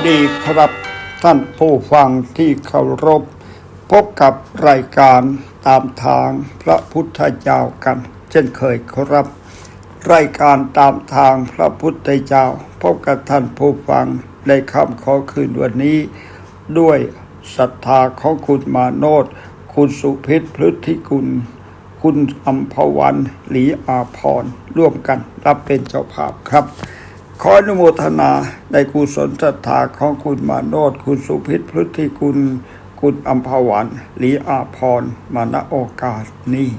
สวัสดีครับท่านผู้ฟังที่เคารพ พบกับรายการตามทางพระพุทธเจ้ากัน เช่นเคยครับ รายการตามทางพระพุทธเจ้า พบกับท่านผู้ฟังในคำขอคืนวันนี้ ด้วยศรัทธาของคุณมาโนดคุณสุพิษพฤทธิกุล คุณอัมพวันหลีอาพรร่วมกันรับเป็นเจ้าภาพครับ ขออนุโมทนาในกุศลศรัทธาของคุณมาโนดคุณสุพิษพฤทธิกุลคุณอัมพวันหลีอาพรมาณโอกาสนี้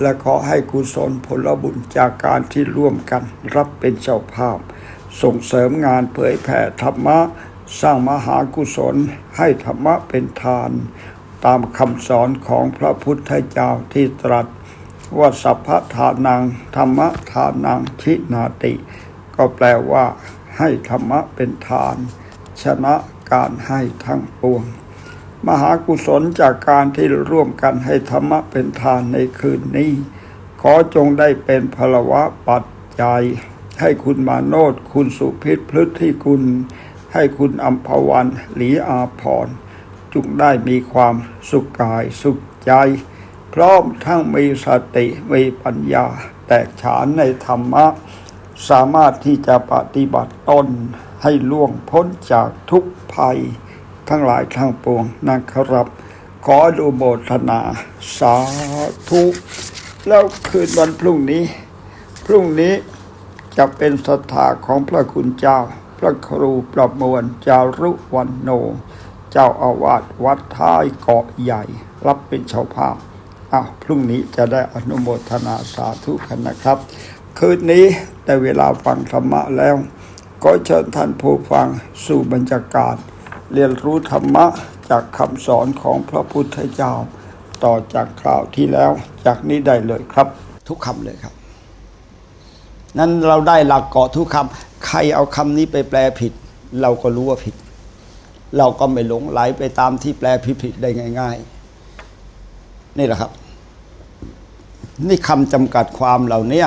และขอให้กุศลผลบุญจากการที่ร่วมกันรับเป็นเจ้าภาพ ส่งเสริมงานเผยแผ่ธรรมะ สร้างมหากุศลให้ธรรมะเป็นทาน ตามคำสอนของพระพุทธเจ้าที่ตรัสว่าสัพพทานังธรรมทานังชินาติ ก็แปลว่า ให้ธรรมะเป็นทาน ชนะการให้ทั้งปวง มหากุศลจากการที่ร่วมกันให้ธรรมะเป็นทานในคืนนี้ ขอจงได้เป็นพลวะปัจจัย ให้คุณมาโนดคุณสุพิษพฤทธิกุลให้คุณอัมพวันหลีอาพรจงได้มีความสุขกายสุขใจ พร้อมทั้งมีสติมีปัญญาแตกฉานในธรรมะ สามารถที่จะปฏิบัติตนให้ล่วงพ้นจากทุกภัยทั้งหลายทั้งปวงนะครับ ขอดูโมทนา สาธุแล้วคืนวันพรุ่งนี้ พรุ่งนี้จะเป็นศรัทธาของพระคุณเจ้า พระครูประมวลจารุวันโน เจ้าอาวาสวัดท้ายเกาะใหญ่ รับเป็นชาวภาพอ้าวพรุ่งนี้จะได้อนุโมทนาสาธุกันนะครับ คืนนี้แต่เวลาฟังธรรมะแล้ว ก็เชิญท่านผู้ฟังสู่บรรยากาศ เรียนรู้ธรรมะจากคำสอนของพระพุทธเจ้า ต่อจากคราวที่แล้ว จากนี้ได้เลยครับ ทุกคำเลยครับ นั้นเราได้หลักเกาะทุกคำใครเอาคำนี้ไปแปลผิด เราก็รู้ว่าผิด เราก็ไม่หลงไหลไปตามที่แปลผิดๆได้ง่าย ๆ นี่แหละครับ นี่คำจำกัดความเหล่านี้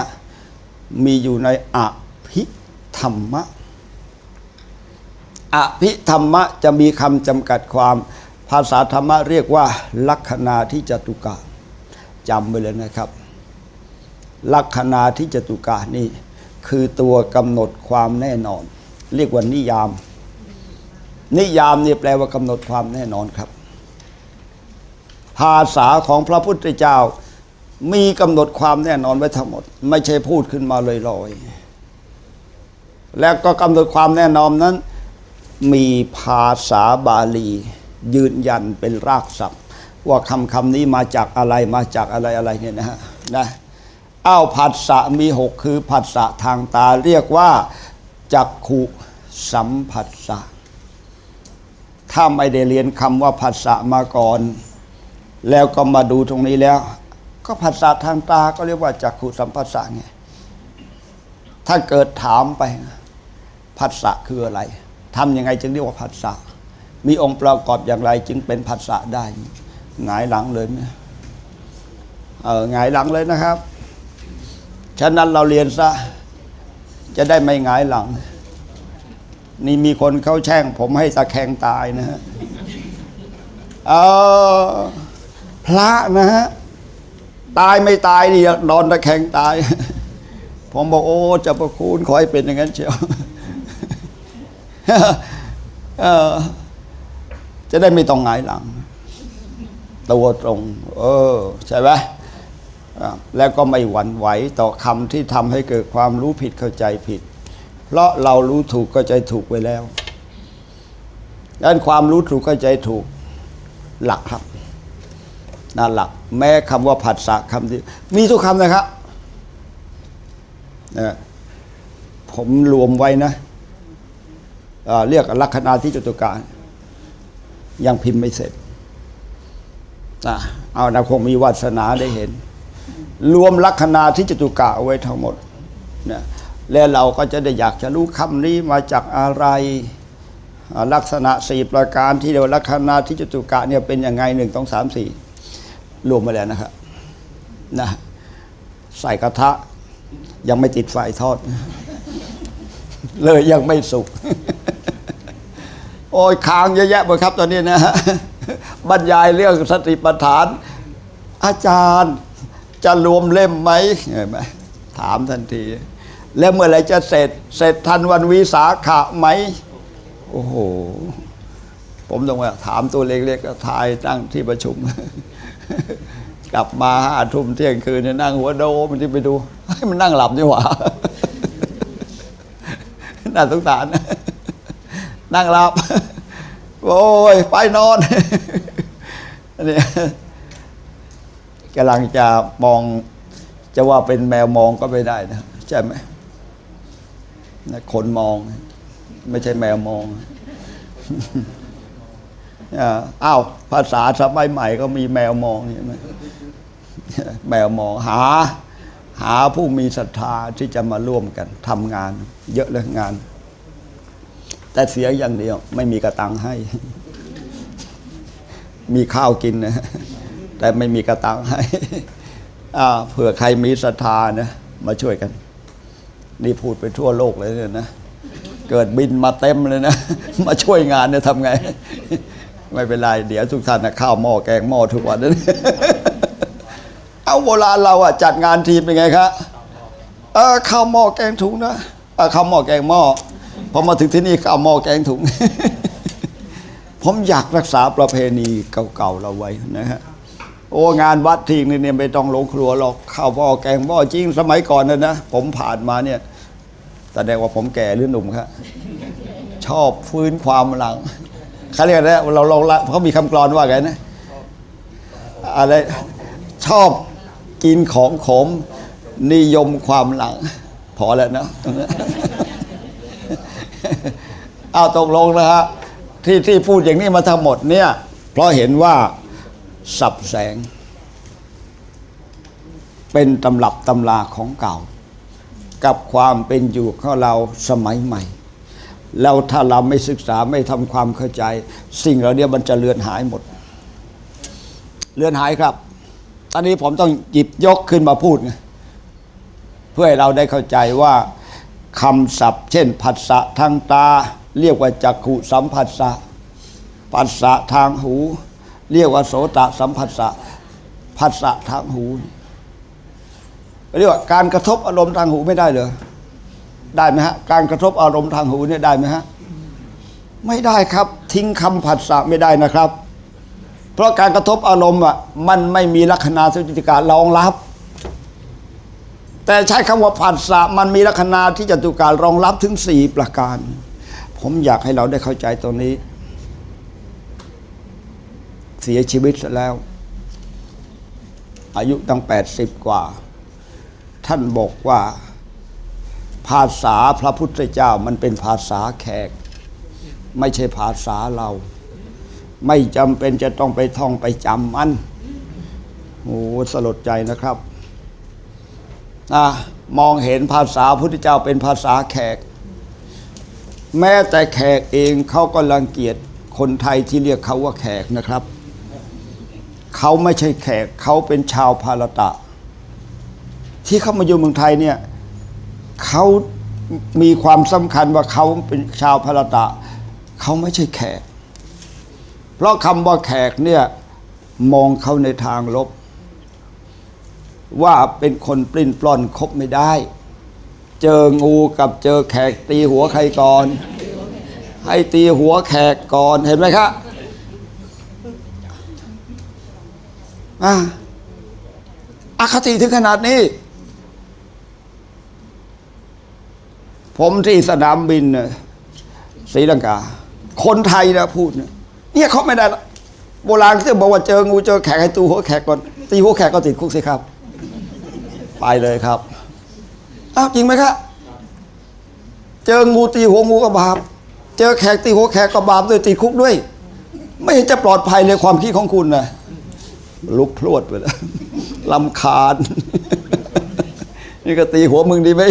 มีอยู่ในอภิธรรมะ อภิธรรมะจะมีคำจำกัดความภาษาธรรมะเรียกว่า ลัคนาที่จตุกะจำไว้เลยนะครับ ลัคนาที่จตุกะนี่คือตัวกำหนดความแน่นอน เรียกว่านิยาม นิยามนี่แปลว่ากำหนดความแน่นอนครับ ภาษาของพระพุทธเจ้า มีกำหนดความแน่นอนไว้ทั้งหมด ไม่ใช่พูดขึ้นมาลอยๆแล้วก็กำหนดความแน่นอนนั้น มีภาษาบาลี ยืนยันเป็นรากศัพท์ ว่าคำคำนี้มาจากอะไรมาจากอะไรอะไรเนี่ยนะฮะนะอ้าวผัสสะมีหกคือผัสสะทางตาเรียกว่าจักขุสัมผัสสะถ้าไม่ได้เรียนคำว่าผัสสะมาก่อน แล้วก็มาดูตรงนี้แล้ว ก็ผัสสะทางตาก็เรียกว่าจักขุสัมผัสสะไงถ้าเกิดถามไปผัสสะคืออะไรทำยังไงจึงเรียกว่าผัสสะมีองค์ประกอบอย่างไรจึงเป็นผัสสะได้หงายหลังเลยไหมเออหงายหลังเลยนะครับฉะนั้นเราเรียนซะจะได้ไม่หงายหลัง นี่มีคนเขาแช่ง ผมให้ตะแคงตายนะฮะเออพระนะฮะ ตายไม่ตายนี่นอนตะแคงตาย ผมบอกโอ้จะประคุณขอให้เป็นอย่างนั้นเชียวจะได้ไม่ต้องหงายหลัง ตัวตรง เออ ใช่ไหมแล้วก็ไม่หวั่นไหวต่อคำที่ทำให้เกิดความรู้ผิดเข้าใจผิด เพราะเรารู้ถูกก็ใจถูกไว้แล้วดังนั้นความรู้ถูกเข้าใจถูกหลักครับ นั่นหลัก แม้คำว่าผัสสะคำที่มีทุกคำนะครับนะผมรวมไว้นะเรียกลัคนาที่จตุการยังพิมพ์ไม่เสร็จนะเอานะคงมีวาสนาได้เห็น รวมลัคนาที่จตุกะเอาไว้ทั้งหมดนะแล้วเราก็จะได้อยากจะรู้คำนี้มาจากอะไรลักษณะสี่ประการที่เรียกว่าลัคนาที่จตุกะเนี่ยเป็นยังไงหนึ่งสองสามสี่ รวมมาแล้วนะครับนะใส่กระทะ ยังไม่ติดไฟทอด เลยยังไม่สุก โอ้ยค้างเยอะแยะหมดครับตอนนี้นะฮะบรรยายเรื่องสติปัฏฐาน อาจารย์จะรวมเล่มไหมเห็นไหมถามทันที แล้วเมื่อไหรจะเสร็จ เสร็จทันวันวิสาขะไหม โอ้โห ผมต้องว่าถามตัวเล็กๆก็ทายตั้งที่ประชุม กลับมาห้าทุ่มเที่ยงคืนเนี่ยนั่งหัวโดมันที่ไปดูให้มันนั่งหลับนี่หว่าน่าสงสาร นั่งหลับ โอ้ยไปนอนอันนี้กำลังจะมองจะว่าเป็นแมวมองก็ไม่ได้นะ ใช่ไหมคนมอง ไม่ใช่แมวมอง อ้าวภาษาสมัยใหม่ก็มีแมวมองใช่ไหมแมวมองหา หาผู้มีศรัทธาที่จะมาร่วมกันทำงาน เยอะเลยงาน แต่เสียอย่างเดียว ไม่มีกระตังให้ มีข้าวกินนะแต่ไม่มีกระตังให้อ่าเผื่อใครมีศรัทธานะมาช่วยกัน นี่พูดไปทั่วโลกเลยเนี่ยนะเกิดบินมาเต็มเลยนะ มาช่วยงานเนี่ยทำไง ไม่เป็นไรเดี๋ยวทุกท่านนะข้าวหม้อแกงหม้อทุกวันนั้นเอาโบราณเราอะจัดงานทีมเป็นไงครับเออข้าวหม้อแกงถุงนะเออข้าวหม้อแกงหม้อพอมาถึงที่นี่ข้าวหม้อแกงถุง ผมอยากรักษาประเพณีเก่าๆเราไว้นะฮะโอ้งานวัดทิ้งนี่เนี่ยไม่ต้องลงครัวหรอกข้าวหม้อแกงหม้อจริงสมัยก่อนนะนะผมผ่านมาเนี่ยแสดงว่าผมแก่หรือหนุ่มครับชอบฟื้นความหลัง เขาเรียกนะเราเราเขามีคำกรอนว่าไงนะอะไรชอบกินของขม นิยมความหลัง พอแล้วนะเอาตกลงนะฮะที่ที่พูดอย่างนี้มาทั้งหมดเนี่ย เพราะเห็นว่าสับแสง เป็นตำรับตำราของเก่า กับความเป็นอยู่ของเราสมัยใหม่ แล้วถ้าเราไม่ศึกษาไม่ทำความเข้าใจ สิ่งเหล่านี้มันจะเลือนหายหมด เลือนหายครับตอนนี้ผมต้องหยิบยกขึ้นมาพูดเพื่อให้เราได้เข้าใจว่าคำศัพท์ เช่นผัสสะทางตา เรียกว่าจักขุสัมผัสสะผัสสะทางหู เรียกว่าโสตสัมผัสสะผัสสะทางหูเรียกว่าการกระทบอารมณ์ทางหูไม่ได้เลย ได้ไหมฮะการกระทบอารมณ์ทางหูเนี่ยได้ไหมฮะไม่ได้ครับ ทิ้งคำผัสสะไม่ได้นะครับ เพราะการกระทบอารมณ์อะมันไม่มีลักษณะสุจิตการรองรับ แต่ใช้คำว่าผัสสะมันมีลักษณะที่จตุการรองรับถึงสี่ประการ ผมอยากให้เราได้เข้าใจตรงนี้ เสียชีวิตแล้ว อายุตั้งแปดสิบกว่า ท่านบอกว่า ภาษาพระพุทธเจ้ามันเป็นภาษาแขก ไม่ใช่ภาษาเรา ไม่จำเป็นจะต้องไปท่องไปจำมันโอ้สลดใจนะครับนะมองเห็นภาษาพุทธเจ้าเป็นภาษาแขก แม้แต่แขกเองเขาก็รังเกียจคนไทยที่เรียกเขาว่าแขกนะครับ เขาไม่ใช่แขกเขาเป็นชาวพาลตะ ที่เขามาอยู่เมืองไทยเนี่ย เขามีความสำคัญว่าเขาเป็นชาวพาลตะ เขาไม่ใช่แขก เพราะคำว่าแขกเนี่ยมองเขาในทางลบ ว่าเป็นคนปลิ้นปล้อนคบไม่ได้ เจองูกับเจอแขกตีหัวใครก่อน ให้ตีหัวแขกก่อนเห็นไหมครับอะอคติถึงขนาดนี้ ผมที่สนามบินศรีลังกา คนไทยนะพูดเนี่ยเขาไม่ได้ละโบราณเขาบอกว่าเจองูเจอแขกให้ตีหัวแขกก่อนตีหัวแขกก็ติดคุกสิครับ ไปเลยครับอ้าวจริงไหมครับเจองูตีหัวงูก็บาปเจอแขกตีหัวแขกก็บาปด้วยติดคุกด้วย ไม่เห็นจะปลอดภัยเลยความคิดของคุณนะลุกพรวดไปแล้วลำคาญ นี่ก็ตีหัวมึงดีไหม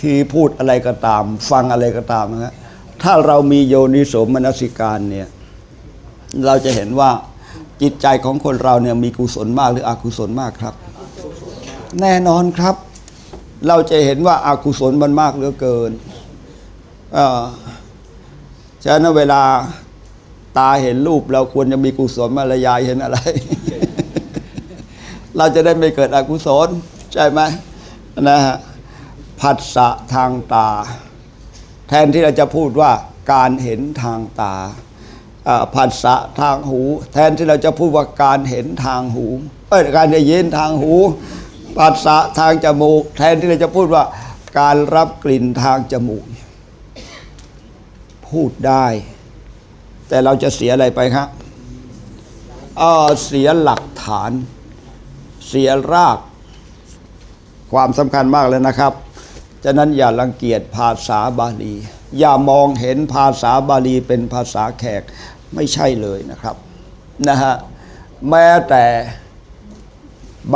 คือพูดอะไรก็ตาม ฟังอะไรก็ตามนะถ้าเรามีโยนิโสมนสิการเนี่ยเราจะเห็นว่าจิตใจของคนเราเนี่ยมีกุศลมากหรืออกุศลมากครับ แน่นอนครับ เราจะเห็นว่าอากุศลมันมากเหลือเกินอ่อฉะนั้นเวลาตาเห็นรูป เราควรจะมีกุศลมารยายเห็นอะไร เราจะได้ไม่เกิดอกุศลใช่ไหมนะฮะ ผัสสะทางตา แทนที่เราจะพูดว่าการเห็นทางตาอ่าผัสสะทางหู แทนที่เราจะพูดว่าการเห็นทางหูเอ้ยการได้ยินทางหูผัสสะทางจมูก แทนที่เราจะพูดว่าการรับกลิ่นทางจมูก พูดได้ แต่เราจะเสียอะไรไปครับเสียหลักฐาน เสียราก ความสำคัญมากเลยนะครับ ฉะนั้นอย่ารังเกียจภาษาบาลี อย่ามองเห็นภาษาบาลีเป็นภาษาแขกไม่ใช่เลยนะครับนะฮะแม้แต่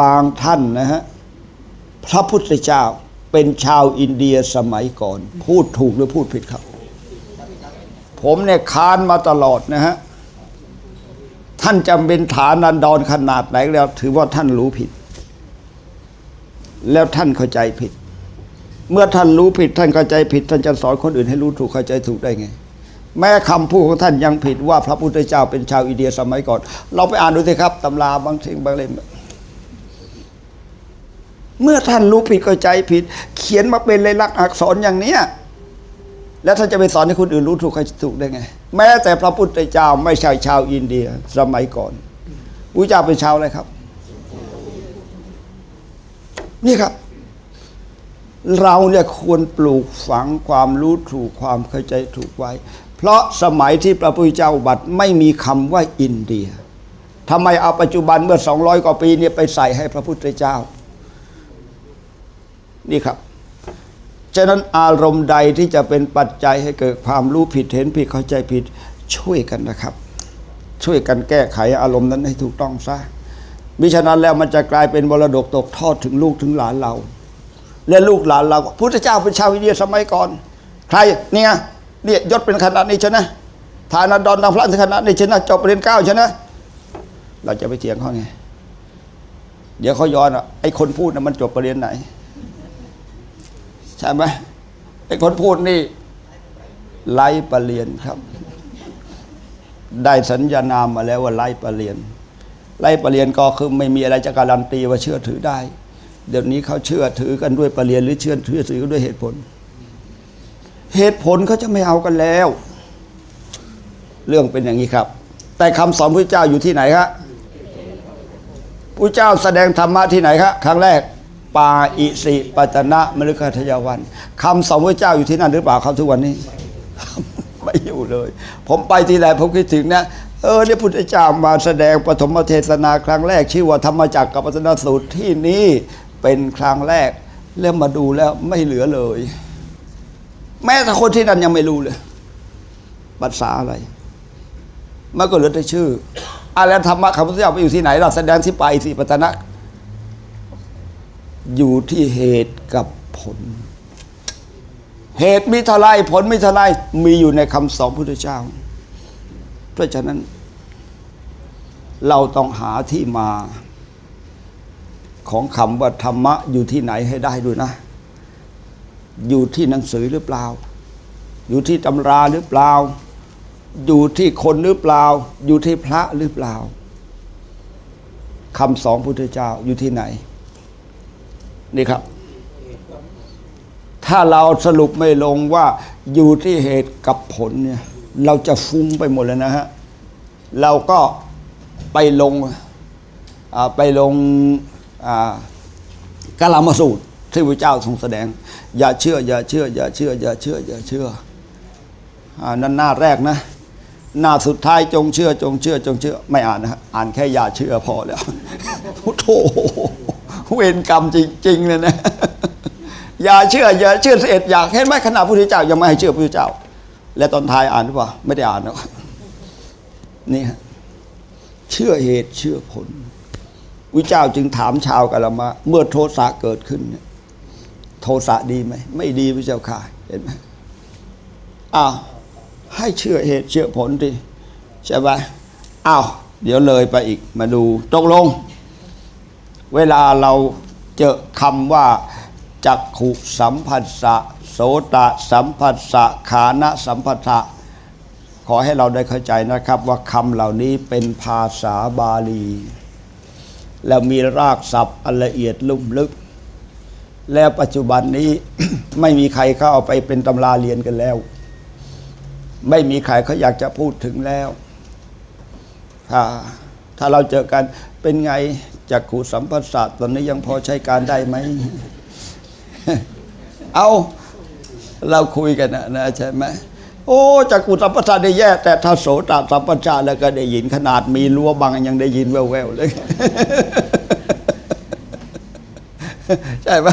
บางท่านนะฮะพระพุทธเจ้าเป็นชาวอินเดียสมัยก่อน พูดถูกหรือพูดผิดครับ ผมเนี่ยค้านมาตลอดนะฮะท่านจำเป็นฐานันดรขนาดไหนแล้ว ถือว่าท่านรู้ผิด แล้วท่านเข้าใจผิด เมื่อท่านรู้ผิดท่านเข้าใจผิด ท่านจะสอนคนอื่นให้รู้ถูกเข้าใจถูกได้ไง แม้คำพูดของท่านยังผิดว่าพระพุทธเจ้าเป็นชาวอินเดียสมัยก่อน เราไปอ่านดูสิครับตำราบางสิ่งบางเล่มเมื่อท่านรู้ผิดเข้าใจผิด เขียนมาเป็นลายลักษณ์อักษรอย่างเนี้ยแล้วท่านจะไปสอนให้คนอื่นรู้ถูกใครถูกได้ไง แม้แต่พระพุทธเจ้าไม่ใช่ชาวอินเดียสมัยก่อนพระเจ้าเป็นชาวอะไรครับ นี่ครับ เราเนี่ยควรปลูกฝังความรู้ถูกความเข้าใจถูกไว้ เพราะสมัยที่พระพุทธเจ้าบัติไม่มีคำว่าอินเดียทำไมเอาปัจจุบันเมื่อ 200 กว่าปีเนี่ยไปใส่ให้พระพุทธเจ้า นี่ครับ ฉะนั้นอารมณ์ใดที่จะเป็นปัจจัยให้เกิดความรู้ผิดเห็นผิดเข้าใจผิดช่วยกันนะครับ ช่วยกันแก้ไขอารมณ์นั้นให้ถูกต้องซะมิฉะนั้นแล้วมันจะกลายเป็นมรดกตกทอดถึงลูกถึงหลานเรา และลูกหลานเราพุทธเจ้าเป็นชาวอินเดียสมัยก่อน ใครเนี่ยเนี่ยยศเป็นขนาดนี้ใช่ไหมฐานะดอนนางพระถึงขนาดนี้ช่ไหมจบปริญญาเก้าใช่ไหมเราจะไปเถียงเขาไงเดี๋ยวเขาย้อนอะไอ้คนพูดนะมันจบปรริญญาไหนใช่ไหมไอ้คนพูดนี่ไล่ปรริญญาครับ ได้สัญญานามมาแล้วว่าไล่ปรริญญาไล่ปรริญญาก็คือไม่มีอะไรจะการันตีว่าเชื่อถือได้ เดี๋ยวนี้เขาเชื่อถือกันด้วยปรริญญาหรือเชื่อถือถือกันด้วยเหตุผล เหตุผลเขาจะไม่เอากันแล้ว เรื่องเป็นอย่างนี้ครับ แต่คำสอนพระเจ้าอยู่ที่ไหนครับพระเจ้าแสดงธรรมะที่ไหนครับครั้งแรกปาอิสิปัตนะมฤคทยาวันคำสอนพระเจ้าอยู่ที่นั่นหรือเปล่าครับทุกวันนี้ ไม่อยู่เลย ผมไปที่ไหนผมคิดถึงนะเออเนี่ยพุทธเจ้ามาแสดงปฐมเทศนาครั้งแรก ชื่อว่าธรรมจักรกับปัตนสูตรที่นี่ เป็นครั้งแรกแล้วมมาดูแล้วไม่เหลือเลย แม้แต่คนที่นั่นยังไม่รู้เลยภาษาอะไร มันก็เหลือแต่ชื่ออะไรธรรมะคำพุทธเจ้าไปอยู่ที่ไหนเราแสดงที่ไปสิปัตนะอยู่ที่เหตุกับผล เหตุมีเท่าไรผลมีเท่าไรมีอยู่ในคำสอนพุทธเจ้า เพราะฉะนั้น เราต้องหาที่มา ของคำว่าธรรมะอยู่ที่ไหนให้ได้ด้วยนะ อยู่ที่หนังสือหรือเปล่า อยู่ที่ตำราหรือเปล่า อยู่ที่คนหรือเปล่า อยู่ที่พระหรือเปล่าคำสอนพุทธเจ้าอยู่ที่ไหน นี่ครับ ถ้าเราสรุปไม่ลงว่าอยู่ที่เหตุกับผลเนี่ย เราจะฟุ้งไปหมดเลยนะฮะเราก็ไปลงอ่าไปลง กาลามาสูตรที่พระเจ้าทรงแสดง อย่าเชื่อ อย่าเชื่อ อย่าเชื่อ อย่าเชื่อ อย่าเชื่ออนั่นหน้าแรกนะ หน้าสุดท้ายจงเชื่อ จงเชื่อ จงเชื่อ ไม่อ่านนะอ่านแค่อย่าเชื่อพอแล้วโอ้โถเวรกรรมจริงๆเลยนะอย่าเชื่อ อย่าเชื่อเสียดอยากเห็นไหมขณะพระพุทธเจ้ายังไม่ให้เชื่อพระพุทธเจ้า และตอนท้ายอ่านหรือเปล่าไม่ได้อ่านหรอกนี่ฮะเชื่อเหตุเชื่อผล วิเจ้าจึงถามชาวกาลมาเมื่อโทสะเกิดขึ้นเนี่ยโทสะดีไหม ไม่ดีพระเจ้าค่ะ เห็นไหมอ้าวให้เชื่อเหตุเชื่อผลดิใช่ไหมอ้าวเดี๋ยวเลยไปอีกมาดูตกลง เวลาเราเจอคำว่าจักขุสัมผัสสะโสตะสัมผัสสะขานะสัมผัสสะขอให้เราได้เข้าใจนะครับว่าคำเหล่านี้เป็นภาษาบาลี แล้วมีรากศัพท์อันละเอียดลุ่มลึก แล้วปัจจุบันนี้ ไม่มีใครเขาเอาไปเป็นตำราเรียนกันแล้ว ไม่มีใครเขาอยากจะพูดถึงแล้วถ้าถ้าเราเจอกันเป็นไงจักขุสัมผัสสะตอนนี้ยังพอใช้การได้ไหม เอาเราคุยกันนะนะใช่ไหม โอ้จักขุสัมผัสสะได้แย่ แต่ถ้าโสตสัมผัสสะแล้วก็ได้ยินขนาดมีรั้วบังยังได้ยินแว่วๆเลย ใช่ไหม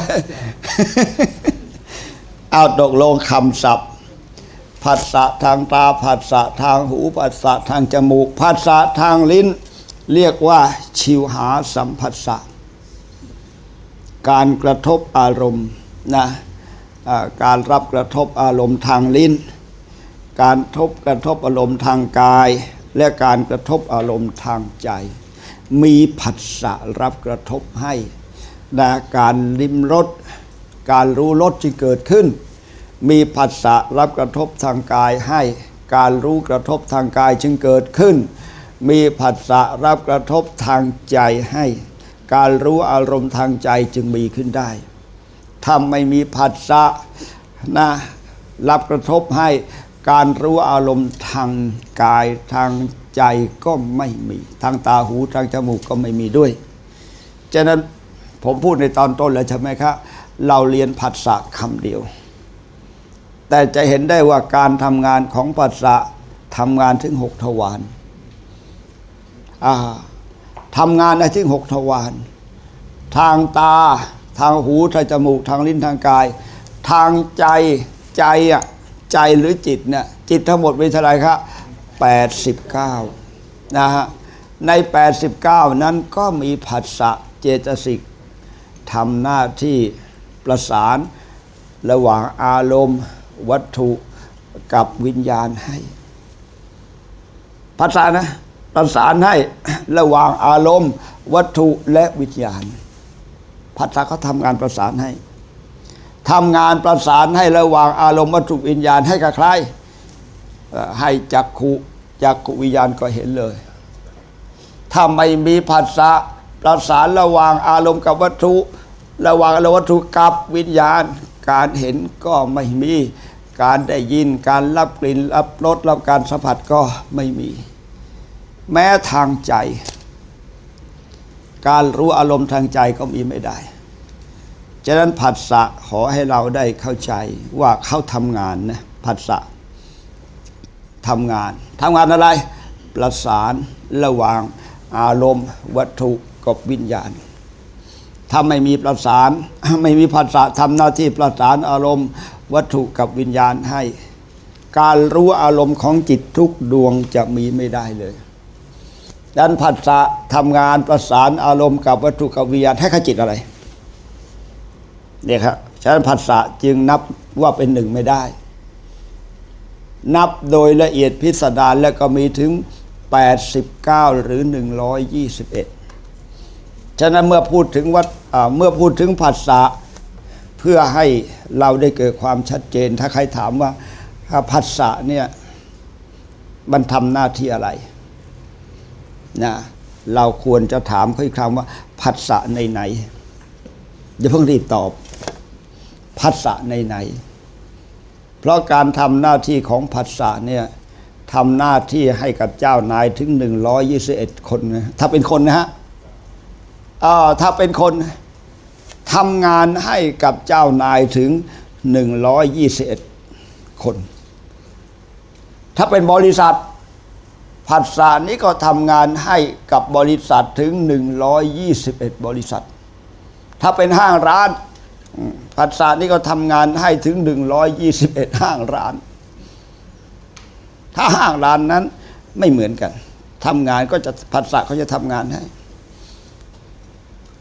เอาตกลงคำศัพท์ผัสสะทางตาผัสสะทางหูผัสสะทางจมูกผัสสะทางลิ้น เรียกว่าชิวหาสัมผัสสะการกระทบอารมณ์นะการรับกระทบอารมณ์ทางลิ้น การทบกระทบอารมณ์ทางกาย และการกระทบอารมณ์ทางใจ มีผัสสะรับกระทบให้นะการลิ้มรสการรู้รสที่เกิดขึ้น มีผัสสะรับกระทบทางกายให้ การรู้กระทบทางกายจึงเกิดขึ้น มีผัสสะรับกระทบทางใจให้ การรู้อารมณ์ทางใจจึงมีขึ้นได้ถ้าไม่มีผัสสะนะรับกระทบให้ การรู้อารมณ์ทางกายทางใจก็ไม่มี ทางตาหูทางจมูกก็ไม่มีด้วย ฉะนั้นผมพูดในตอนต้นแล้วใช่ไหมครับเราเรียนผัสสะคำเดียว แต่จะเห็นได้ว่าการทำงานของผัสสะทำงานถึงหกทวารทำงานในถึงหกทวารทางตา ทางหู ทางจมูก ทางลิ้นทางกาย ทางใจใจอะ ใจหรือจิตเนี่ยจิตทั้งหมดเป็นเท่าไหร่ครับ89นะฮะใน 89 นั้นก็มีผัสสะเจตสิกทำหน้าที่ประสานระหว่างอารมณ์ วัตถุกับวิญญาณให้ภาษานะประสานให้ระหว่างอารมณ์ วัตถุและวิญญาณภาษาเขาทำงานประสานให้ ทำงานประสานให้ระหว่างอารมณ์วัตถุวิญญาณให้กับใครให้จักขุจักขุวิญญาณก็เห็นเลย ถ้าไม่มีผัสสะประสานระหว่างอารมณ์กับวัตถุ ระหว่างอารมณ์วัตถุกับวิญญาณ การเห็นก็ไม่มี การได้ยินการรับกลิ่นรับรสรับการสัมผัสก็ไม่มี แม้ทางใจ การรู้อารมณ์ทางใจก็มีไม่ได้ ฉะนั้นผัสสะขอให้เราได้เข้าใจว่าเขาทำงานนะผัสสะทำงานทำงานอะไร ประสานระหว่างอารมณ์ วัตถุกับวิญญาณ ถ้าไม่มีประสานไม่มีผัสสะทำหน้าที่ประสานอารมณ์ วัตถุกับวิญญาณให้ การรู้อารมณ์ของจิตทุกดวงจะมีไม่ได้เลยดันผัสสะทำงานประสานอารมณ์กับวัตถุกับวิญญาณให้ขจิตอะไร เนี่ยครับฉะนั้นผัสสะจึงนับว่าเป็นหนึ่งไม่ได้ นับโดยละเอียดพิสดารแล้วก็มีถึง 89 หรือ 121 ฉะนั้นเมื่อพูดถึงวัดอ่าเมื่อพูดถึงผัสสะเพื่อให้เราได้เกิดความชัดเจน ถ้าใครถามว่าผัสสะเนี่ยมันทำหน้าที่อะไรนะเราควรจะถามค่อยคำว่าผัสสะในไหนอย่าเพิ่งรีบตอบ ผัสสะในไหน เพราะการทำหน้าที่ของผัสสะเนี่ยทำหน้าที่ให้กับเจ้านายถึง 121 คนนะถ้าเป็นคนนะฮะอ่าถ้าเป็นคนทำงานให้กับเจ้านายถึง 121 คน ถ้าเป็นบริษัทผัสสะนี้ก็ทำงานให้กับบริษัทถึง 121 บริษัท ถ้าเป็นห้างร้าน ผัสสะนี่ก็ทำงานให้ถึง 121 ห้างร้าน ถ้าห้างร้านนั้นไม่เหมือนกันทำงานก็จะผัสสะเขาจะทำงานให้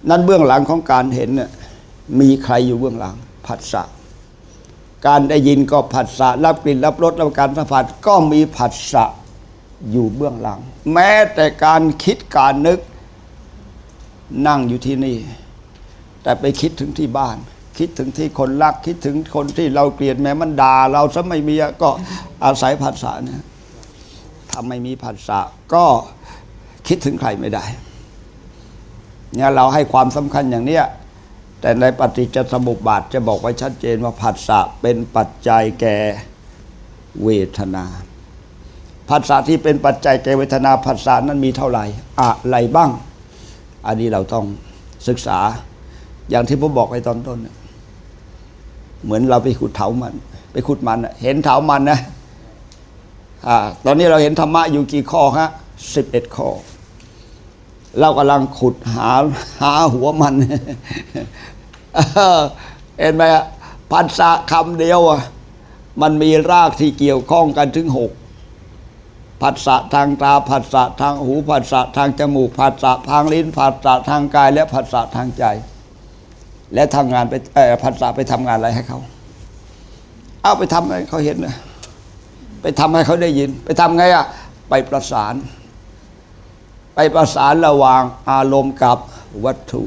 นั้นเบื้องหลังของการเห็นเนี่ยมีใครอยู่เบื้องหลังผัสสะการได้ยินก็ผัสสะรับกลิ่นรับรสรับการสัมผัสก็มีผัสสะอยู่เบื้องหลัง แม้แต่การคิดการนึกนั่งอยู่ที่นี่ แต่ไปคิดถึงที่บ้าน คิดถึงที่คนรักคิดถึงคนที่เราเกลียดแม้มันด่าเราซะไม่มีก็อาศัยผัสสะเนี่ยถ้าไม่มีผัสสะก็คิดถึงใครไม่ได้เนี่ยเราให้ความสำคัญอย่างเนี้ยแต่ในปฏิจจสมุปบาทจะบอกไว้ชัดเจนว่าผัสสะเป็นปัจจัยแก่เวทนาผัสสะที่เป็นปัจจัยแก่เวทนาผัสสะนั้นมีเท่าไหร่อะไรบ้าง อันนี้เราต้องศึกษาอย่างที่ผมบอกไปตอนต้นน่ะ เหมือนเราไปขุดเถามัน ไปขุดมันเห็นเถามันนะอ่าตอนนี้เราเห็นธรรมะอยู่กี่ข้อฮะสิบเอ็ดข้อ เรากำลังขุดหาหาหัวมันเห็นไหมพันษะคำเดียวอะมันมีรากที่เกี่ยวข้องกันถึงหกผัสสะทางตาผัสสะทางหูผัสสะทางจมูกผัสสะทางลิ้นผัสสะทางกาย และผัสสะทางใจ และทำงานไปเออผัสสะไปทำงานอะไรให้เขา เอาไปทำให้เขาเห็นนะไปทำให้เขาได้ยิน ไปทำไงอะไปประสาน ไปประสานระหว่างอารมณ์กับวัตถุ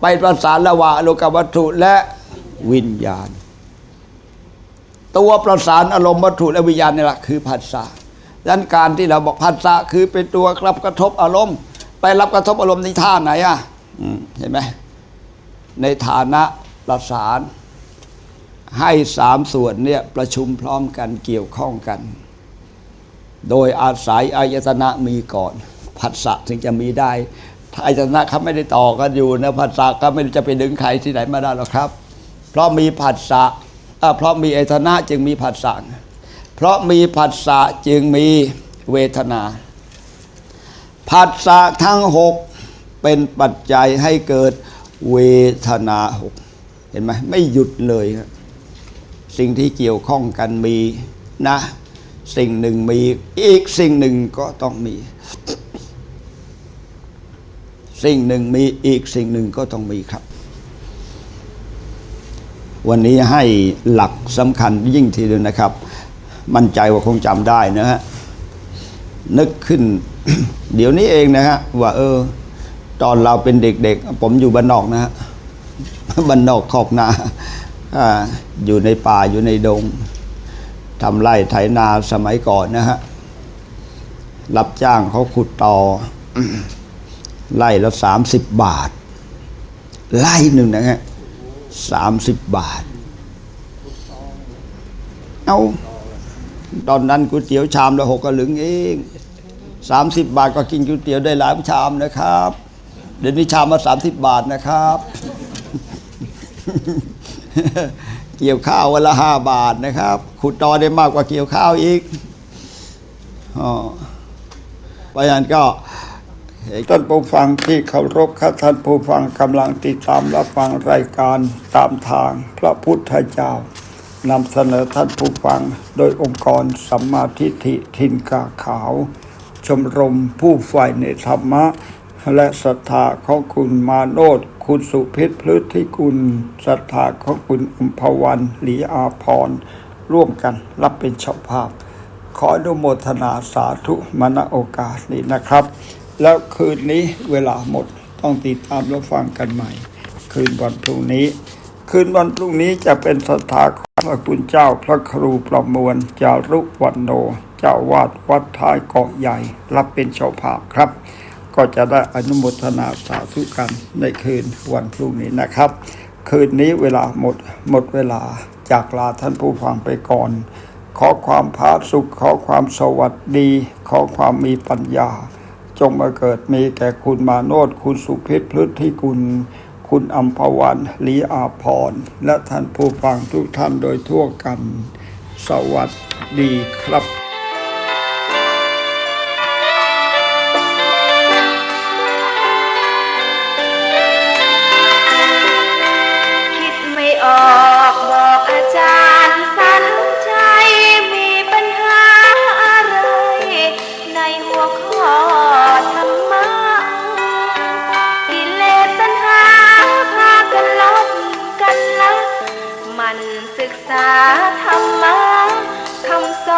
ไปประสานระหว่างอารมณ์กับวัตถุและวิญญาณ ตัวประสานอารมณ์วัตถุและวิญญาณนี่แหละคือผัสสะดังนั้นการที่เราบอกผัสสะคือเป็นตัวรับกระทบอารมณ์ ไปรับกระทบอารมณ์ในท่าไหนอะอเห็นไหม ในฐานะประสาน ให้สามส่วนเนี่ยประชุมพร้อมกันเกี่ยวข้องกัน โดยอาศัยอายตนะมีก่อนผัสสะถึงจะมีได้ถ้าอายตนะเขาไม่ได้ต่อกันอยู่นะผัสสะก็ไม่จะไปดึงใครที่ไหนมาได้หรอกครับ เพราะมีผัสสะเพราะมีอายตนะจึงมีผัสสะเพราะมีผัสสะจึงมีเวทนาผัสสะทั้งหกเป็นปัจจัยให้เกิด เวทนาหกเห็นไหมไม่หยุดเลยครับสิ่งที่เกี่ยวข้องกันมีนะ สิ่งหนึ่งมีอีกสิ่งหนึ่งก็ต้องมี สิ่งหนึ่งมีอีกสิ่งหนึ่งก็ต้องมีครับ วันนี้ให้หลักสำคัญยิ่งทีเดียวนะครับ มั่นใจว่าคงจำได้นะฮะนึกขึ้น เดี๋ยวนี้เองนะฮะว่าเออ ตอนเราเป็นเด็กๆ ผมอยู่บ้านนอกนะฮะบ้านนอกขอกนาอยู่ในป่าอยู่ในดงทำไร่ไถนาสมัยก่อนนะฮะ รับจ้างเขาขุดต่อไร่ละสามสิบบาทไร่หนึ่งนะฮะสามสิบบาท เอาตอนนั้นก๋วยเตี๋ยวชามละหกกระหลึงเองสามสิบบาทก็กินก๋วยเตี๋ยวได้หลายชามนะครับ เดี๋ยวนี้ชามมาสามสิบบาทนะครับ เกี่ยวข้าววันละห้าบาทนะครับ ขุดตอได้มากกว่าเกี่ยวข้าวอีกอ๋อเพราะฉะนั้นก็ท่านผู้ฟังที่เคารพครับท่านผู้ฟังกำลังติดตามรับฟังรายการตามทางพระพุทธเจ้านำเสนอท่านผู้ฟังโดยองค์กรสัมมาทิฏฐิทินกาขาว ชมรมผู้ฝ่ายในธรรมะ และศรัทธาของคุณมาโนดคุณสุพิษพฤทธิกุลศรัทธาของคุณอุมพวันหลีอาพร ร่วมกันรับเป็นเจ้าภาพ ขออนุโมทนาสาธุมาณโอกาสนี้นะครับ แล้วคืนนี้เวลาหมดต้องติดตามรับฟังกันใหม่ คืนวันพรุ่งนี้ คืนวันพรุ่งนี้จะเป็นศรัทธาของพระคุณเจ้าพระครูประมวลจารุวันโน เจ้าวาดวัดท้ายเกาะใหญ่ รับเป็นเจ้าภาพครับ ก็จะได้อนุโมทนาสาธุกันในคืนวันพรุ่งนี้นะครับ คืนนี้เวลาหมดหมดเวลาจากลาท่านผู้ฟังไปก่อน ขอความพาสุข ขอความสวัสดี ขอความมีปัญญา จงมาเกิดมีแก่คุณมาโนดคุณสุพิษพฤทธิกุลคุณอัมพวันลีอาพร และท่านผู้ฟังทุกท่านโดยทั่วกัน สวัสดีครับ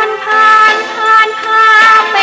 ผ่านผ่านผ่านพาไป